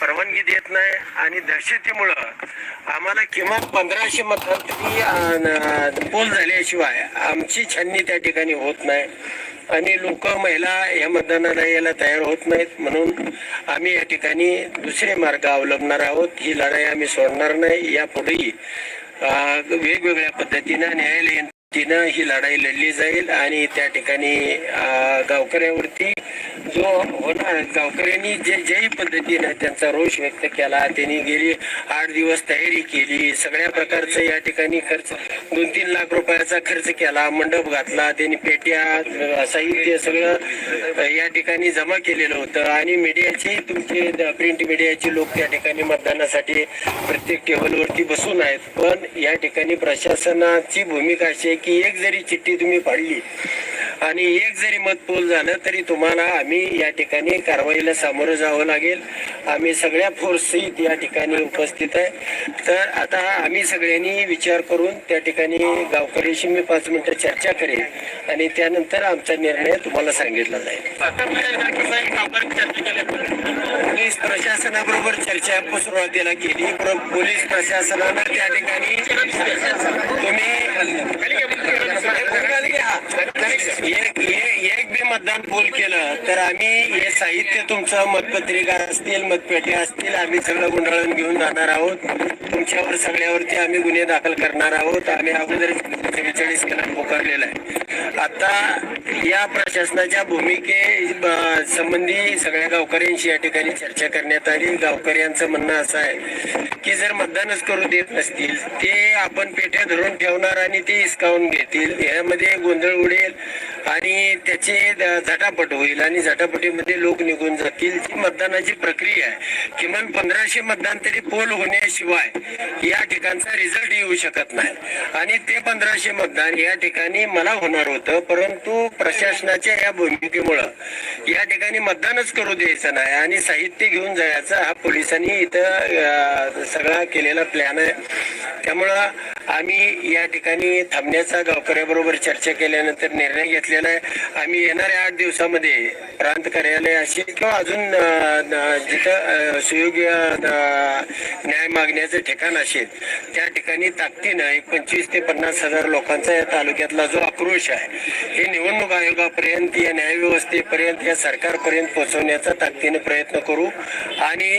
परवानगी देत नाही आणि दहशतीमुळं आम्हाला किमान पंधराशे मतदार तरी पोल झाल्याशिवाय आमची छाननी त्या ठिकाणी होत नाही. आणि लोक महिला या मतदानाला यायला तयार होत नाहीत. म्हणून आम्ही या ठिकाणी दुसरे मार्ग अवलंबणार आहोत. ही लढाई आम्ही सोडणार नाही. यापुढेही वेगवेगळ्या पद्धतीनं न्यायालयीन तिनं ही लढाई लढली जाईल. आणि त्या ठिकाणी गावकऱ्यावरती जो होणार गावकऱ्यांनी जे ज्याही पद्धतीनं त्यांचा रोष व्यक्त केला. त्यांनी गेली आठ दिवस तयारी केली. सगळ्या प्रकारचं या ठिकाणी खर्च दोन तीन लाख रुपयाचा खर्च केला मंडप घातला त्यांनी पेट्या साहित्य सगळं या ठिकाणी जमा केलेलं होतं. आणि मीडियाची तुमचे प्रिंट मीडियाचे लोक त्या ठिकाणी मतदानासाठी प्रत्येक टेबलवरती बसून आहेत. पण या ठिकाणी प्रशासनाची भूमिका अशी आहे की एक जरी चिठ्ठी तुम्ही पाडली आणि एक जरी मत पोल झालं तरी तुम्हाला आम्ही या ठिकाणी कारवाईला सामोरं जावं लागेल. आम्ही सगळ्या फोर्स या ठिकाणी उपस्थित आहे. तर आता आम्ही सगळ्यांनी विचार करून त्या ठिकाणी गावकऱ्याशी मी पाच मिनिटं चर्चा करेन आणि त्यानंतर आमचा निर्णय तुम्हाला सांगितला जाईल. पोलीस प्रशासनाबरोबर चर्चा सुरुवातीला केली पण पोलीस प्रशासनानं त्या ठिकाणी तुम्ही एक एक- बी मतदान पोल केलं तर आम्ही हे साहित्य तुमचं मतपत्रिका असतील मतपेट्या असतील आम्ही सगळं गुंडाळून घेऊन जाणार आहोत. तुमच्यावर सगळ्यावरती आम्ही गुन्हे दाखल करणार आहोत. आम्ही अगोदर चव्वेचाळीस केला पुकारलेला आहे. आता या प्रशासनाच्या भूमिके संबंधी सगळ्या गावकऱ्यांशी या ठिकाणी चर्चा करण्यात आली. गावकऱ्यांचं म्हणणं असं आहे की जर मतदानच करू देत नसतील ते आपण पेट्या धरून ठेवणार आणि ते हिसकावून घेतील. यामध्ये गोंधळ उडेल आणि त्याचे झटापट होईल आणि झटापटीमध्ये लोक निघून जातील. जी मतदानाची प्रक्रिया आहे. किमान पंधराशे मतदान तरी पोल होण्याशिवाय या ठिकाणचा रिझल्ट येऊ शकत नाही. आणि ते पंधराशे मतदान या ठिकाणी मला होणार होतं परंतु प्रशासनाच्या या भूमिकेमुळं या ठिकाणी मतदानच करू द्यायचं नाही आणि साहित्य घेऊन जायचं हा पोलिसांनी इथं सगळा केलेला प्लॅन आहे. त्यामुळं आम्ही या ठिकाणी थांबण्याचा गावकऱ्याबरोबर चर्चा केल्यानंतर निर्णय घेतलेला आहे. आम्ही येणाऱ्या आठ दिवसामध्ये प्रांत कार्यालय असेल किंवा अजून जिथं सुयोग्य न्याय मागण्याचं ठिकाण असेल त्या ठिकाणी ताकदीनं एक पंचवीस ते पन्नास हजार लोकांचा या तालुक्यातला जो आक्रोश आहे हे निवडणूक आयोगापर्यंत या न्यायव्यवस्थेपर्यंत या सरकारपर्यंत पोहोचवण्याचा ताकदीनं प्रयत्न करू. आणि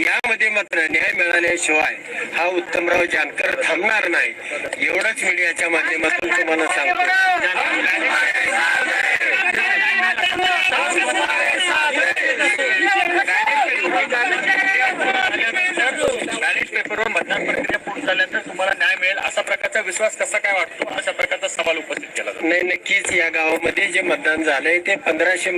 यामध्ये मात्र न्याय मिळाल्याशिवाय हा उत्तमराव जानकर थांबणार नाही. एवढंच मीडियाच्या माध्यमातून तुम्हाला सांगतो पेपरवर मतदान प्रक्रिया पूर्ण झाल्यानंतर तुम्हाला न्याय मिळेल असा प्रकारचा विश्वास कसा काय वाटतो अशा प्रकारचा सवाल उपस्थित केला जातो नाही नक्कीच या गावामध्ये जे मतदान झालंय ते पंधराशे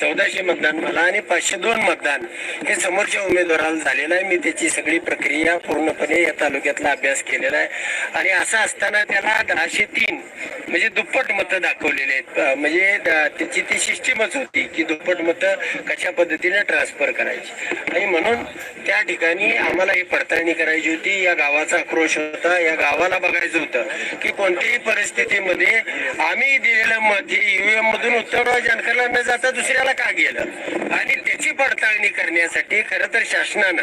चौदाशे मतदान मला आणि पाचशे दोन मतदान हे समोरच्या उमेदवाराला झालेलं आहे. मी त्याची सगळी प्रक्रिया पूर्णपणे या तालुक्यातला अभ्यास केलेला आहे. आणि असं असताना त्याला दहाशे तीन म्हणजे दुप्पट मतं दाखवलेले आहेत. म्हणजे त्याची ती सिस्टीमच होती की दुप्पट मतं अशा पद्धतीने ट्रान्सफर करायची. आणि म्हणून त्या ठिकाणी आम्हाला ही पडताळणी करायची होती. या गावाचा आक्रोश होता. या गावाला बघायचं होतं की कोणत्याही परिस्थितीमध्ये आम्ही दिलेलं मत हे ईव्हीएम मधून उत्तर जनकरला न जाता दुसऱ्याला का गेलं? आणि त्याची पडताळणी करण्यासाठी खरं तर शासनानं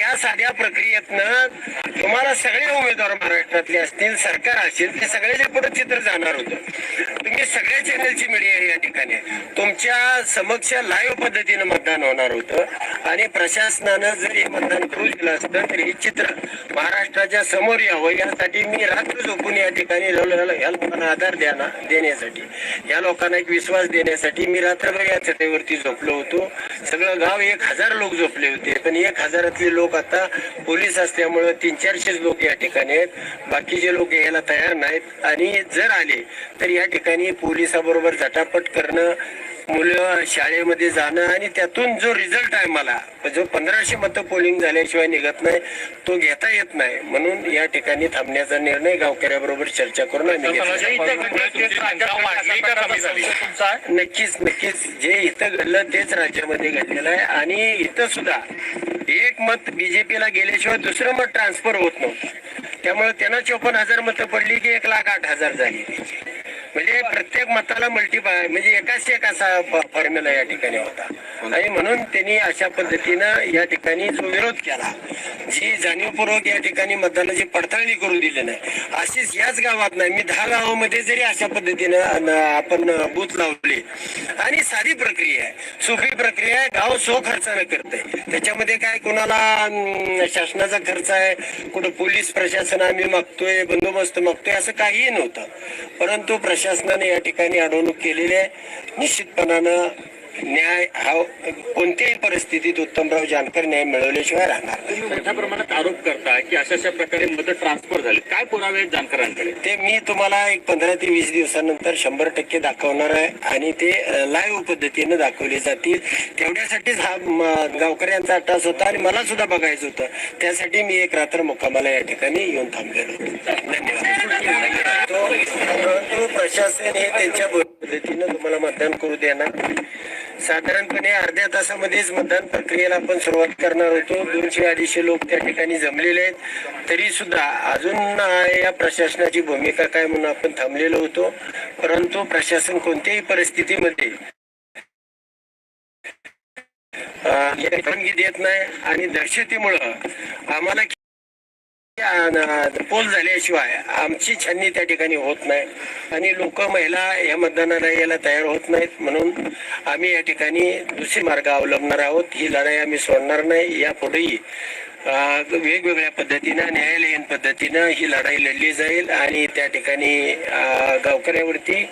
या साध्या प्रक्रियेतनं तुम्हाला सगळे उमेदवार महाराष्ट्रातले असतील सरकार असेल ते सगळ्याच्या पुढे चित्र जाणार होतं. सगळ्या चॅनलची मीडिया या ठिकाणी आहे. तुमच्या समक्ष लाईव्ह पद्धतीनं मतदान होणार होतं. आणि प्रशासनानं जर हे मतदान करू दिलं असतं तर हे चित्र महाराष्ट्राच्या समोर यावं. यासाठी मी रात्र झोपून या ठिकाणी या लोकांना आधार द्याना देण्यासाठी. या लोकांना एक विश्वास देण्यासाठी मी रात्रभर या छतेवरती झोपलो होतो. सगळं गाव एक हजार लोक झोपले होते. पण एक हजारातले लोक आता पोलीस असल्यामुळं तीन चारशेच लोक या ठिकाणी आहेत. बाकीचे लोक यायला तयार नाहीत. आणि जर आले तर या ठिकाणी पोलिसाबरोबर झटापट करणं मुलं शाळेमध्ये जाणं आणि त्यातून जो रिझल्ट आहे मला जो पंधराशे मतं पोलिंग झाल्याशिवाय निघत नाही तो घेता येत नाही. म्हणून या ठिकाणी थांबण्याचा निर्णय गावकऱ्याबरोबर चर्चा करून आम्ही घेतला? नक्कीच नक्कीच. जे इथं घडलं तेच राज्यामध्ये घडलेलं आहे. आणि इथं सुद्धा एक मत बीजेपीला गेल्याशिवाय दुसरं मत ट्रान्सफर होत नव्हतं. त्यामुळे त्यांना चोपन्न हजार मतं पडली की एक लाख आठ हजार झाली. म्हणजे प्रत्येक मताला मल्टीपाय म्हणजे एकाच एक असा फॉर्म्युला या ठिकाणी होता. आणि म्हणून त्यांनी अशा पद्धतीनं या ठिकाणी जो विरोध केला जी जाणीवपूर्वक या ठिकाणी मतदानाची पडताळणी करू दिली नाही अशीच याच गावात नाही मी दहा गावामध्ये जरी अशा पद्धतीनं आपण बूथ लावले आणि साधी प्रक्रिया आहे. सोपी प्रक्रिया आहे गाव सो खर्चानं करते त्याच्यामध्ये काय कोणाला शासनाचा खर्च आहे कुठं पोलीस प्रशासन आम्ही मागतोय बंदोबस्त मागतोय असं काहीही नव्हतं. परंतु प्रशासनाने या ठिकाणी अडवणूक केलेली आहे. निश्चितपणानं न्याय हा कोणत्याही परिस्थितीत उत्तमराव जानकर न्याय मिळवल्याशिवाय राहणार. तुम्ही मोठ्या प्रमाणात आरोप करताय की अशा अशा प्रकारे मतं ट्रान्सफर झाली. काय पुरावे आहेत जानकरांकडे? ते मी तुम्हाला एक पंधरा ते वीस दिवसानंतर शंभर टक्के दाखवणार आहे आणि ते लाईव्ह पद्धतीने दाखवले जातील. तेवढ्यासाठीच हा गावकऱ्यांचा अट्टास होता आणि मला सुद्धा बघायचं होतं. त्यासाठी मी एक रात्र मुक्कामाला या ठिकाणी येऊन थांबलेलो होतो. धन्यवाद. प्रशासन हे त्यांच्या पद्धतीनं तुम्हाला मतदान करू देणार. साधारणपणे अर्ध्या तासामध्येच मतदान प्रक्रियेला आपण सुरुवात करणार होतो. दोनशे अडीचशे लोक त्या ठिकाणी जमलेले आहेत. तरी सुद्धा अजून या प्रशासनाची भूमिका काय म्हणून आपण थांबलेलो होतो. परंतु प्रशासन कोणत्याही परिस्थितीमध्ये परवानगी देत नाही. आणि दहशतीमुळं आम्हाला पोल झाल्याशिवाय आमची छाननी त्या ठिकाणी होत नाही. आणि लोक महिला या मतदानाला यायला तयार होत नाहीत म्हणून आम्ही या ठिकाणी दुसरी मार्ग अवलंबणार आहोत. ही लढाई आम्ही सोडणार नाही. यापुढेही वेगवेगळ्या पद्धतीनं न्यायालयीन पद्धतीनं ही लढाई लढली जाईल आणि त्या ठिकाणी गावकऱ्यावरती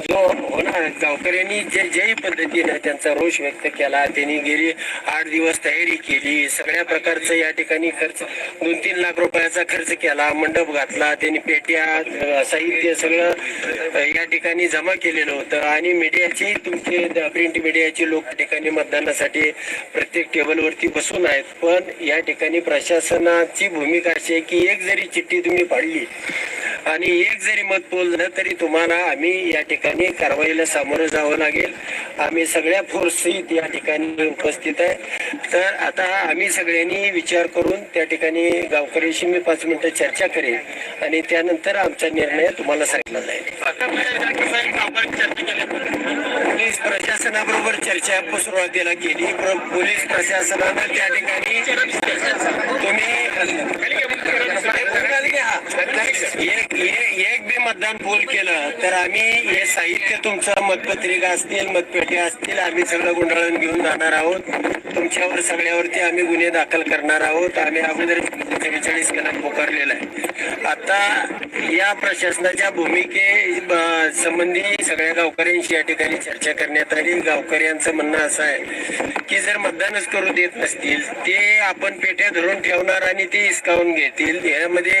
जो होणार गावकऱ्यांनी जे ज्याही पद्धतीनं त्यांचा रोष व्यक्त केला त्यांनी गेली आठ दिवस तयारी केली सगळ्या प्रकारचं या ठिकाणी खर्च दोन तीन लाख रुपयाचा खर्च केला मंडप घातला त्यांनी पेट्या साहित्य सगळं या ठिकाणी जमा केलेलं होतं. आणि मीडियाची तुमचे प्रिंट मीडियाचे लोक त्या ठिकाणी मतदानासाठी प्रत्येक टेबलवरती बसून आहेत. पण या ठिकाणी प्रशासनाची भूमिका अशी आहे की एक जरी चिठ्ठी तुम्ही पाडली आणि एक जरी मत बोललं तरी तुम्हाला आम्ही या ठिकाणी कारवाईला सामोरं जावं लागेल. आम्ही सगळ्या फोर्स या ठिकाणी उपस्थित आहे. तर आता आम्ही सगळ्यांनी विचार करून त्या ठिकाणी गावकऱ्यांशी मी पाच मिनिटं चर्चा करेन आणि त्यानंतर आमचा निर्णय तुम्हाला सांगितला जाईल. पोलीस प्रशासनाबरोबर चर्चा सुरुवातीला केली. पण पोलीस प्रशासनानं त्या ठिकाणी तुम्ही एक एक- बी मतदान पोल केलं तर आम्ही हे साहित्य तुमचं मतपत्रिका असतील मतपेटी असतील आम्ही सगळं गुंडाळून घेऊन जाणार आहोत. तुमच्यावर सगळ्यावरती आम्ही गुन्हे दाखल करणार आहोत. आम्ही अगोदर त्रेचाळीस कलम पुकारलेला आहे. आता या प्रशासनाच्या भूमिके संबंधी सगळ्या गावकऱ्यांशी या ठिकाणी चर्चा करण्यात आली. गावकऱ्यांचं म्हणणं असं आहे की जर मतदानच करू देत नसतील ते आपण पेट्या धरून ठेवणार आणि ते हिसकावून घेतील. यामध्ये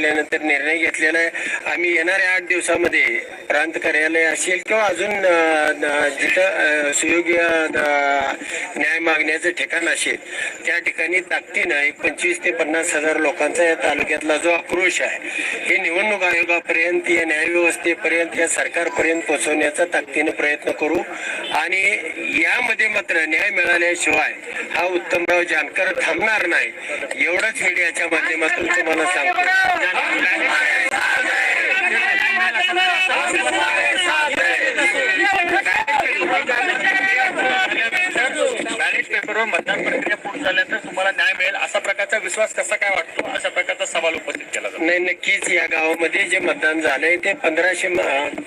केल्यानंतर निर्णय घेतलेला आहे. आम्ही येणाऱ्या आठ दिवसामध्ये प्रांत कार्यालय असेल किंवा अजून जिथं सुयोग्य न्याय मागण्याचं ठिकाण असेल त्या ठिकाणी ताकदीनं एक पंचवीस ते पन्नास हजार लोकांचा या तालुक्यातला जो आक्रोश आहे हे निवडणूक आयोगापर्यंत या न्यायव्यवस्थेपर्यंत या सरकारपर्यंत पोहोचवण्याचा ताकदीनं प्रयत्न करू. आणि यामध्ये मात्र न्याय मिळाल्याशिवाय हा उत्तमराव जानकर थांबणार नाही. एवढंच मीडियाच्या माध्यमातून तुम्हाला बॅलेट पेपरवर मतदान प्रक्रिया पूर्ण झाल्यानंतर तुम्हाला न्याय मिळेल असा प्रकारचा विश्वास कसा काय वाटतो? अशा प्रकारचा सवाल उपस्थित केला जातो. नाही नक्कीच या गावामध्ये जे मतदान झालंय ते पंधराशे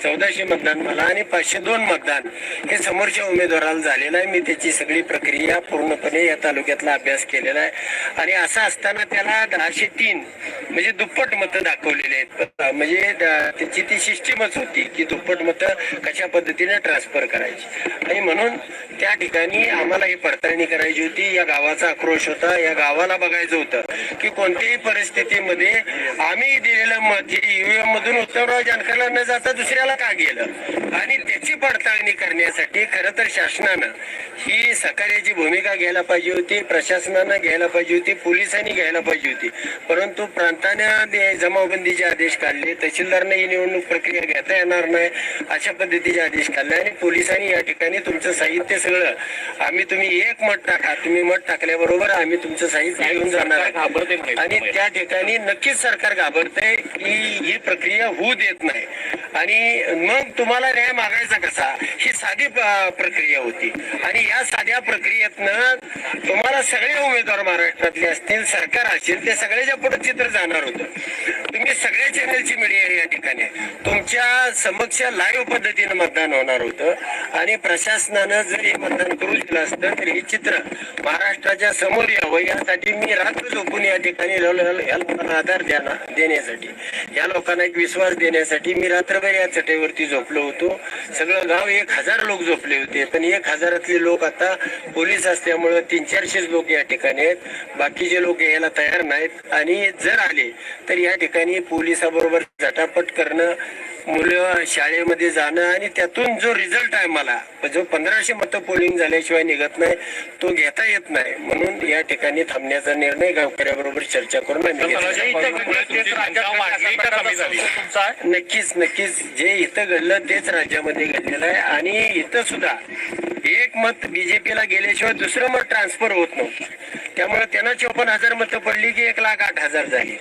चौदाशे मतदान मला आणि पाचशे दोन मतदान हे समोरच्या उमेदवाराला झालेलं आहे. मी त्याची सगळी प्रक्रिया पूर्णपणे या तालुक्यातला अभ्यास केलेला आहे. आणि असं असताना त्याला दहाशे तीन म्हणजे दुप्पट मतं दाखवलेली आहेत. म्हणजे त्याची ती सिस्टीमच होती की दुप्पट मतं कशा पद्धतीने ट्रान्सफर करायची. आणि म्हणून त्या ठिकाणी आम्हाला ही पडताळणी करायची होती या गावाचा आक्रोश होता या गावाला बघायचं होतं की कोणत्याही परिस्थितीमध्ये आम्ही दिलेलं मत हे ईव्हीएम मधून उत्तमराव जानकरला न जाता दुसऱ्याला का गेलं? आणि पडताळणी करण्यासाठी खरं तर शासनानं ही सहकार्याची भूमिका घ्यायला पाहिजे होती प्रशासनानं घ्यायला पाहिजे होती पोलिसांनी घ्यायला पाहिजे होती. परंतु प्रांतानं जमावबंदीचे आदेश काढले तहसीलदारने ही निवडणूक प्रक्रिया घेता येणार नाही अशा पद्धतीचे आदेश काढले आणि पोलिसांनी या ठिकाणी तुमचं साहित्य सगळं आम्ही तुम्ही एक मत टाका तुम्ही मत टाकल्याबरोबर आम्ही तुमचं साहित्य घेऊन जाणार. आणि त्या ठिकाणी नक्कीच सरकार घाबरतंय की ही प्रक्रिया होऊ देत नाही. आणि मग तुम्हाला न्याय मागायचा कसा? ही साधी प्रक्रिया होती. आणि या साध्या प्रक्रियेतनं तुम्हाला सगळे उमेदवार महाराष्ट्रातले असतील सरकार असेल ते सगळ्याच्या पुढे चित्र जाणार होतं. तुम्ही सगळ्या चॅनलची मीडिया या ठिकाणी. तुमच्या समक्ष लाईव्ह पद्धतीनं मतदान होणार होतं. आणि प्रशासनानं जर हे मतदान करू दिलं असतं तर हे चित्र महाराष्ट्राच्या समोर यावं. यासाठी मी रात्र झोपून या ठिकाणी या लोकांना आधार देण्यासाठी. या लोकांना एक विश्वास देण्यासाठी मी रात्र रात्रभर या चटेवरती झोपलो होतो. सगळं गाव एक हजार लोक झोपले होते. पण एक हजारातले लोक आता पोलीस असल्यामुळे तीन चारशेच लोक या ठिकाणी आहेत. बाकीचे लोक यायला तयार नाहीत. आणि जर आले तर या ठिकाणी पोलिसाबरोबर झटापट करणं मुलं शाळेमध्ये जाणं आणि त्यातून जो रिझल्ट आहे मला जो पंधराशे मतं पोलिंग झाल्याशिवाय निघत नाही तो घेता येत नाही. म्हणून या ठिकाणी थांबण्याचा निर्णय गावकऱ्याबरोबर चर्चा करून? नक्कीच नक्कीच. जे इथं घडलं तेच राज्यामध्ये घडलेलं आहे. आणि इथं सुद्धा एक मत बीजेपीला गेल्याशिवाय दुसरं मत ट्रान्सफर होत नव्हतं. त्यामुळे त्यांना चोपन्न हजार मतं पडली की एक लाख आठ हजार झाली.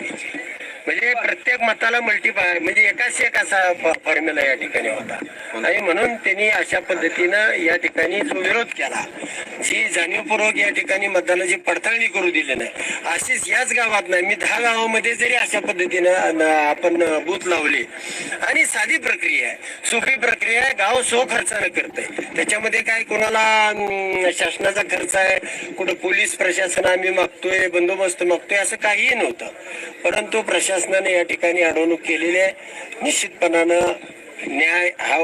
म्हणजे प्रत्येक मताला मल्टीपाय म्हणजे एकाच एक असा फॉर्म्युला या ठिकाणी होता. आणि म्हणून त्यांनी अशा पद्धतीनं या ठिकाणी जो विरोध केला जी जाणीवपूर्वक या ठिकाणी मतदानाची पडताळणी करू दिली नाही अशीच याच गावात नाही मी दहा गावामध्ये जरी अशा पद्धतीनं आपण बूथ लावले आणि साधी प्रक्रिया आहे. सोपी प्रक्रिया आहे गाव सो खर्चानं करतंय. त्याच्यामध्ये काय कोणाला शासनाचा खर्च आहे कुठं पोलीस प्रशासन आम्ही मागतोय बंदोबस्त मागतोय असं काहीही नव्हतं. परंतु प्रशासन प्रशासनाने या ठिकाणी अडवणूक केलेली आहे. निश्चितपणानं न्याय हा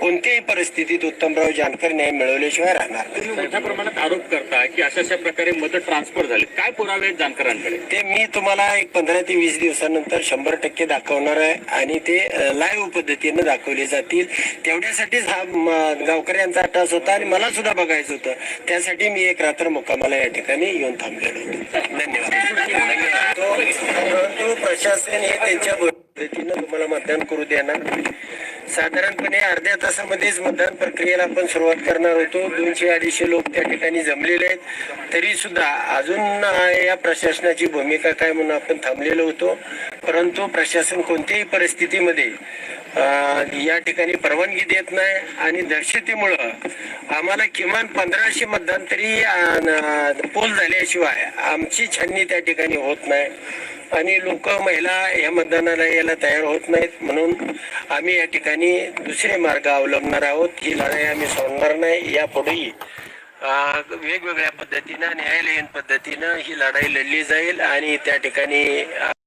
कोणत्याही परिस्थितीत उत्तमराव जानकर न्याय मिळवल्याशिवाय राहणार मोठ्या प्रमाणात आरोप करता की अशा अशा प्रकारे मतं ट्रान्सफर झाले. काय पुरावे आहेत जानकरांकडे? ते मी तुम्हाला एक पंधरा ते वीस दिवसानंतर शंभर टक्के दाखवणार आहे आणि ते लाईव्ह पद्धतीनं दाखवले जातील. तेवढ्यासाठीच हा गावकऱ्यांचा अट्टास होता आणि मला सुद्धा बघायचं होतं. त्यासाठी मी एक रात्र मुक्कामाला या ठिकाणी येऊन थांबलेलो होतो. धन्यवाद. परंतु प्रशासन हे त्यांच्या पद्धतीनं तुम्हाला मतदान करू देणार. साधारणपणे अर्ध्या तासामध्येच मतदान प्रक्रियेला आपण सुरुवात करणार होतो. दोनशे अडीचशे लोक त्या ठिकाणी जमलेले आहेत. तरी सुद्धा अजून या प्रशासनाची भूमिका काय म्हणून आपण थांबलेलो होतो. परंतु प्रशासन कोणत्याही परिस्थितीमध्ये या ठिकाणी परवानगी देत नाही आणि दक्षतेमुळं आम्हाला किमान पंधराशे मतदान तरी पोल झाल्याशिवाय आमची छाननी त्या ठिकाणी होत नाही. आणि लोक महिला या मतदानाला यायला तयार होत नाहीत. म्हणून आम्ही या ठिकाणी दुसरे मार्ग अवलंबणार आहोत. ही लढाई आम्ही सोडणार नाही. यापुढेही वेगवेगळ्या पद्धतीनं न्यायालयीन पद्धतीनं ही लढाई लढली जाईल आणि त्या ठिकाणी